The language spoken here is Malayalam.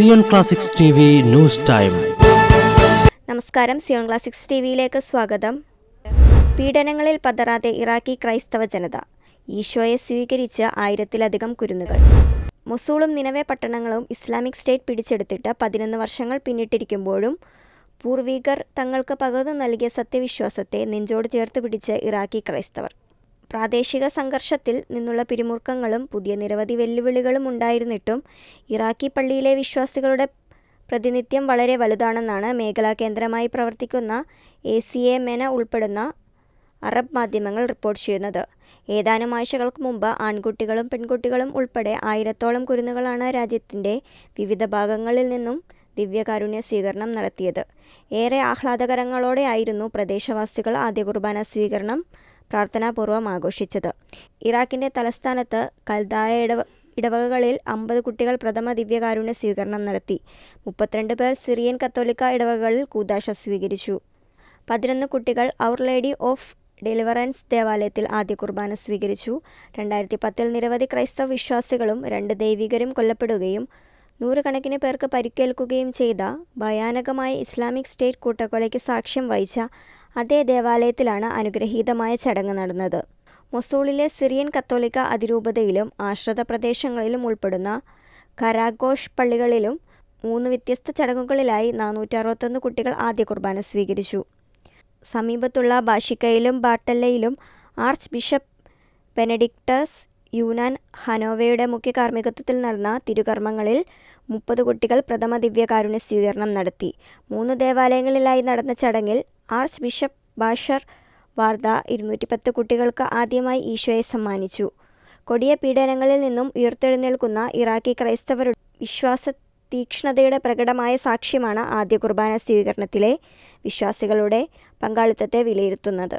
Zion classics news time. നമസ്കാരം സിയോൺ ക്ലാസിക്സ് ടി വിയിലേക്ക് സ്വാഗതം. പീഡനങ്ങളിൽ പതറാതെ ഇറാഖി ക്രൈസ്തവ ജനത. ഈശോയെ സ്വീകരിച്ച് ആയിരത്തിലധികം കുരുന്നുകൾ. മൊസൂളും നിലവേ പട്ടണങ്ങളും ഇസ്ലാമിക് സ്റ്റേറ്റ് പിടിച്ചെടുത്തിട്ട് പതിനൊന്ന് വർഷങ്ങൾ പിന്നിട്ടിരിക്കുമ്പോഴും പൂർവീകർ തങ്ങൾക്ക് പകർന്നു നൽകിയ സത്യവിശ്വാസത്തെ നെഞ്ചോട് ചേർത്ത് പിടിച്ച് ഇറാഖി ക്രൈസ്തവർ. പ്രാദേശിക സംഘർഷത്തിൽ നിന്നുള്ള പിരിമുറുക്കങ്ങളും പുതിയ നിരവധി വെല്ലുവിളികളും ഉണ്ടായിരുന്നിട്ടും ഇറാഖി പള്ളിയിലെ വിശ്വാസികളുടെ പ്രതിനിധ്യം വളരെ വലുതാണെന്നാണ് മേഖലാ കേന്ദ്രമായി പ്രവർത്തിക്കുന്ന എ സി എ മെന ഉൾപ്പെടുന്ന അറബ് മാധ്യമങ്ങൾ റിപ്പോർട്ട് ചെയ്യുന്നത്. ഏതാനും ആഴ്ചകൾക്ക് മുമ്പ് ആൺകുട്ടികളും പെൺകുട്ടികളും ഉൾപ്പെടെ ആയിരത്തോളം കുരുന്നുകളാണ് രാജ്യത്തിന്റെ വിവിധ ഭാഗങ്ങളിൽ നിന്നും ദിവ്യകാരുണ്യ സ്വീകരണം നടത്തിയത്. ഏറെ ആഹ്ലാദകരങ്ങളോടെ ആയിരുന്നു പ്രദേശവാസികൾ ആദ്യ കുർബാന സ്വീകരണം പ്രാർത്ഥനാപൂർവം ആഘോഷിച്ചത്. ഇറാഖിന്റെ തലസ്ഥാനത്ത് കൽദായ ഇടവ ഇടവകകളിൽ അമ്പത് കുട്ടികൾ പ്രഥമ ദിവ്യകാരുണ്യ സ്വീകരണം നടത്തി. മുപ്പത്തിരണ്ട് പേർ സിറിയൻ കത്തോലിക്ക ഇടവകകളിൽ കൂതാശ സ്വീകരിച്ചു. പതിനൊന്ന് കുട്ടികൾ അവർ ലേഡി ഓഫ് ഡെലിവറൻസ് ദേവാലയത്തിൽ ആദ്യ കുർബാന സ്വീകരിച്ചു. രണ്ടായിരത്തി പത്തിൽ നിരവധി ക്രൈസ്തവ വിശ്വാസികളും രണ്ട് ദൈവികരും കൊല്ലപ്പെടുകയും നൂറുകണക്കിന് പേർക്ക് പരിക്കേൽക്കുകയും ചെയ്ത ഭയാനകമായ ഇസ്ലാമിക് സ്റ്റേറ്റ് കൂട്ടക്കൊലയ്ക്ക് സാക്ഷ്യം വഹിച്ച അതേ ദേവാലയത്തിലാണ് അനുഗ്രഹീതമായ ചടങ്ങ് നടന്നത്. മൊസൂളിലെ സിറിയൻ കത്തോലിക്ക അതിരൂപതയിലും ആശ്രിത പ്രദേശങ്ങളിലും ഉൾപ്പെടുന്ന കരാഗോഷ് പള്ളികളിലും മൂന്ന് വ്യത്യസ്ത ചടങ്ങുകളിലായി നാനൂറ്റി അറുപത്തൊന്ന് കുട്ടികൾ ആദ്യ കുർബാന സ്വീകരിച്ചു. സമീപത്തുള്ള ബാഷിക്കയിലും ബാട്ടല്ലയിലും ആർച്ച് ബിഷപ്പ് ബെനഡിക്ടസ് യൂനാൻ ഹനോവയുടെ മുഖ്യ കാർമ്മികത്വത്തിൽ നടന്ന തിരുകർമ്മങ്ങളിൽ മുപ്പത് കുട്ടികൾ പ്രഥമ ദിവ്യകാരുണ്യ സ്വീകരണം നടത്തി. മൂന്ന് ദേവാലയങ്ങളിലായി നടന്ന ചടങ്ങിൽ ആർച്ച് ബിഷപ്പ് ബാഷർ വാർദ ഇരുന്നൂറ്റി പത്ത് കുട്ടികൾക്ക് ആദ്യമായി ഈശോയെ സമ്മാനിച്ചു. കൊടിയ പീഡനങ്ങളിൽ നിന്നും ഉയർത്തെഴുന്നേൽക്കുന്ന ഇറാഖി ക്രൈസ്തവരുടെ വിശ്വാസ തീക്ഷ്ണതയുടെ പ്രകടമായ സാക്ഷ്യമാണ് ആദ്യ കുർബാന സ്വീകരണത്തിലെ വിശ്വാസികളുടെ പങ്കാളിത്തത്തെ വിലയിരുത്തുന്നത്.